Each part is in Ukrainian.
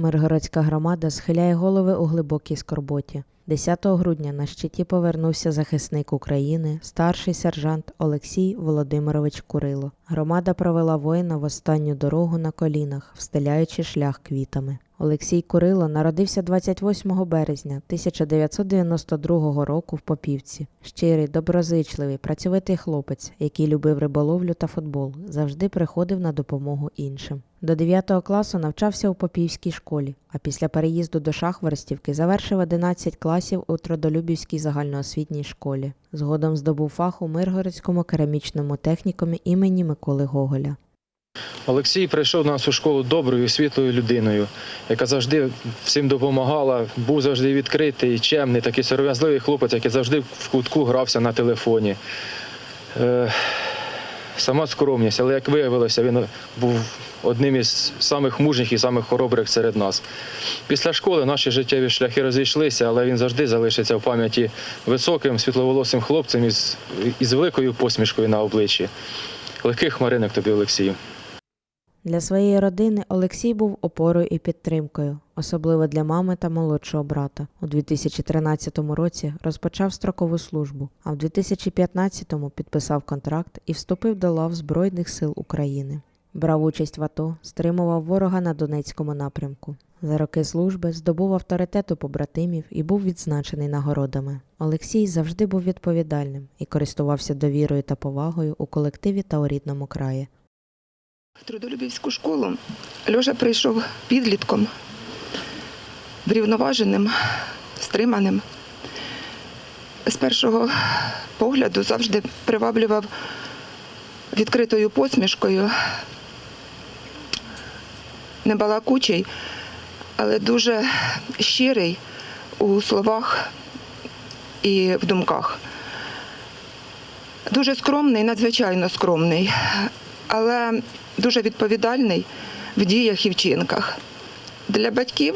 Миргородська громада схиляє голови у глибокій скорботі. 10 грудня на щиті повернувся захисник України, старший сержант Олексій Володимирович Курило. Громада провела воїна в останню дорогу на колінах, встиляючи шлях квітами. Олексій Курило народився 28 березня 1992 року в Попівці. Щирий, доброзичливий, працьовитий хлопець, який любив риболовлю та футбол, завжди приходив на допомогу іншим. До 9 класу навчався у Попівській школі, а після переїзду до Шахворостівки завершив 11 класів у Трудолюбівській загальноосвітній школі. Згодом здобув фах у Миргородському керамічному технікумі імені Миколи Гоголя. Олексій прийшов до нас у школу доброю, світлою людиною, яка завжди всім допомагала, був завжди відкритий, чемний, такий сором'язливий хлопець, який завжди в кутку грався на телефоні. Е, сама скромність, але як виявилося, він був одним із самих мужніх і самих хоробрих серед нас. Після школи наші життєві шляхи розійшлися, але він завжди залишиться в пам'яті високим, світловолосим хлопцем із, із великою посмішкою на обличчі. Легких хмаринок тобі, Олексію. Для своєї родини Олексій був опорою і підтримкою, особливо для мами та молодшого брата. У 2013 році розпочав строкову службу, а в 2015-му підписав контракт і вступив до лав Збройних сил України. Брав участь в АТО, стримував ворога на Донецькому напрямку. За роки служби здобув авторитет у побратимів і був відзначений нагородами. Олексій завжди був відповідальним і користувався довірою та повагою у колективі та у рідному краї. В Трудолюбівську школу Льоша прийшов підлітком, врівноваженим, стриманим. З першого погляду завжди приваблював відкритою посмішкою, небалакучий, але дуже щирий у словах і в думках. Дуже скромний, надзвичайно скромний, але дуже відповідальний в діях і вчинках. Для батьків,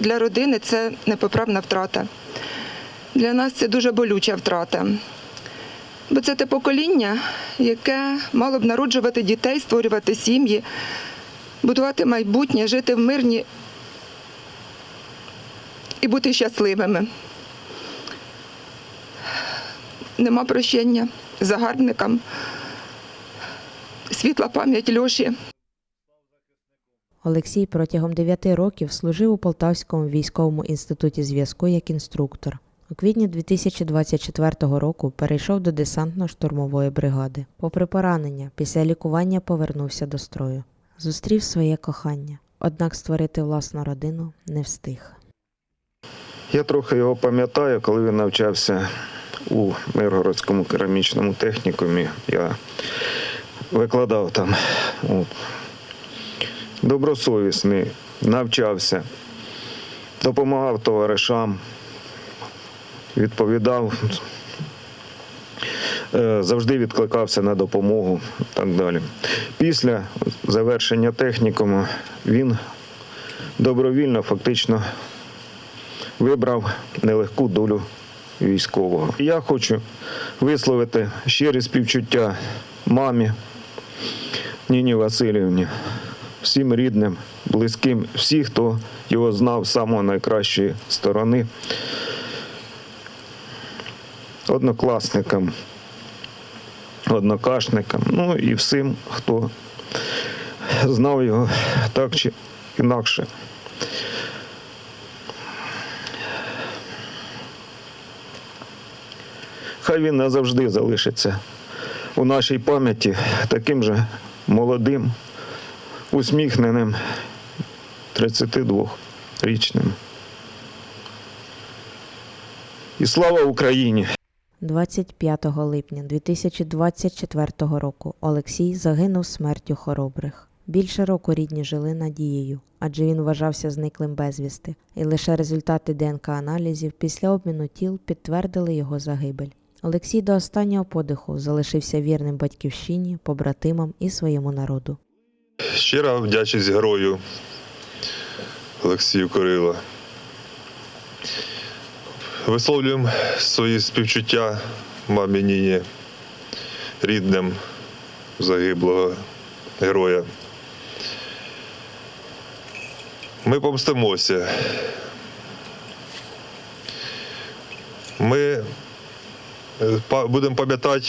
для родини це непоправна втрата. Для нас це дуже болюча втрата. Бо це те покоління, яке мало б народжувати дітей, створювати сім'ї, будувати майбутнє, жити в мирні і бути щасливими. Нема прощення загарбникам світла пам'ять Льоші. Олексій протягом 9 років служив у Полтавському військовому інституті зв'язку як інструктор. У квітні 2024 року перейшов до десантно-штурмової бригади. Попри поранення, після лікування повернувся до строю. Зустрів своє кохання, однак створити власну родину не встиг. Я трохи його пам'ятаю, коли він навчався у Миргородському керамічному технікумі. Я викладав там. Добросовісний, навчався, допомагав товаришам, відповідав, е, завжди відкликався на допомогу і так далі. Після завершення технікуму він добровільно фактично вибрав нелегку долю військового. Я хочу висловити щирі співчуття мамі Ніні Васильівні, всім рідним, близьким, всі, хто його знав з самої найкращої сторони, однокласникам, однокашникам, ну і всім, хто знав його так чи інакше. Хай він назавжди залишиться у нашій пам'яті таким же молодим, усміхненим 32-річним. І слава Україні! 25 липня 2024 року Олексій загинув смертю хоробрих. Більше року рідні жили надією, адже він вважався зниклим безвісти, і лише результати ДНК-аналізів після обміну тіл підтвердили його загибель. Олексій до останнього подиху залишився вірним батьківщині, побратимам і своєму народу. Щира вдячність герою Олексію Кирила. Висловлюємо свої співчуття мамі Ніні, рідним загиблого героя. Ми помстимося. Ми будемо пам'ятати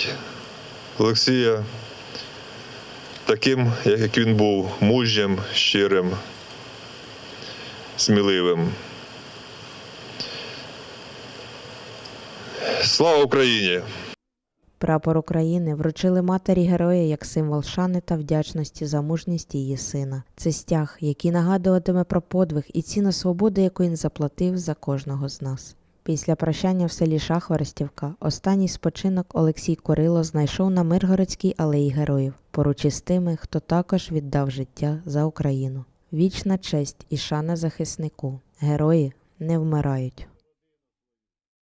Олексія таким, як він був, мужнім, щирим, сміливим. Слава Україні! Прапор України вручили матері героя як символ шани та вдячності за мужність її сина. Це стяг, який нагадуватиме про подвиг і ціну свободи, яку він заплатив за кожного з нас. Після прощання в селі Шахворостівка останній спочинок Олексій Курило знайшов на Миргородській алеї героїв, поруч із тими, хто також віддав життя за Україну. Вічна честь і шана захиснику. Герої не вмирають.